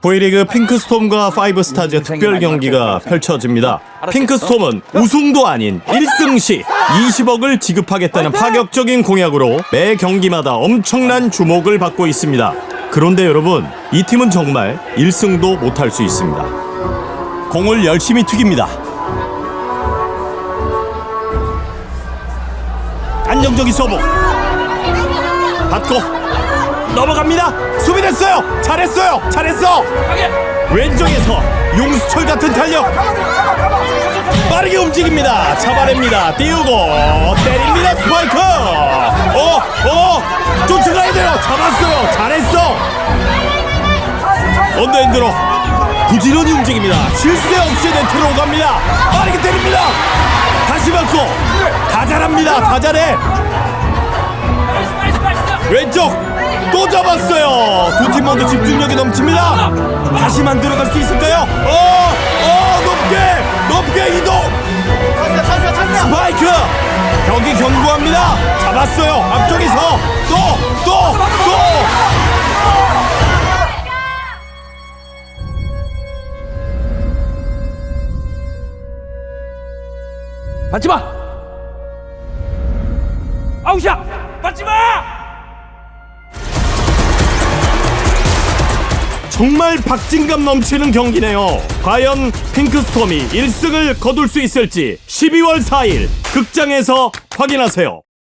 V리그 핑크스톰과 파이브스타즈 특별 경기가 펼쳐집니다. 핑크스톰은 우승도 아닌 1승 시 20억을 지급하겠다는 파격적인 공약으로 매 경기마다 엄청난 주목을 받고 있습니다. 그런데 여러분, 이 팀은 정말 1승도 못할 수 있습니다. 공을 열심히 튀깁니다. 안정적인 서브. 받고 넘어갑니다. 수비됐어요. 잘했어요. 잘했어. 왼쪽에서 용수철 같은 탄력. 빠르게 움직입니다. 잡아냅니다. 띄우고 때립니다. 스파이크. 어, 어, 쫓아가야 돼요. 잡았어요. 잘했어. 언더핸드로 부지런히 움직입니다. 실수 없이 네트로 갑니다. 빠르게 때립니다. 다시 맞고 다 잘합니다. 다 잘해. 왼쪽 또 잡았어요. 두 팀 모두 집중력이 넘칩니다. 다시 만들어갈 수 있을까요? 어, 어, 높게, 높게 이동. 스파이크. 벽이 견고합니다. 잡았어요. 앞쪽에서 또, 또, 또. 받지 마! 아웃이야! 받지 마! 정말 박진감 넘치는 경기네요. 과연 핑크스톰이 1승을 거둘 수 있을지 12월 4일 극장에서 확인하세요.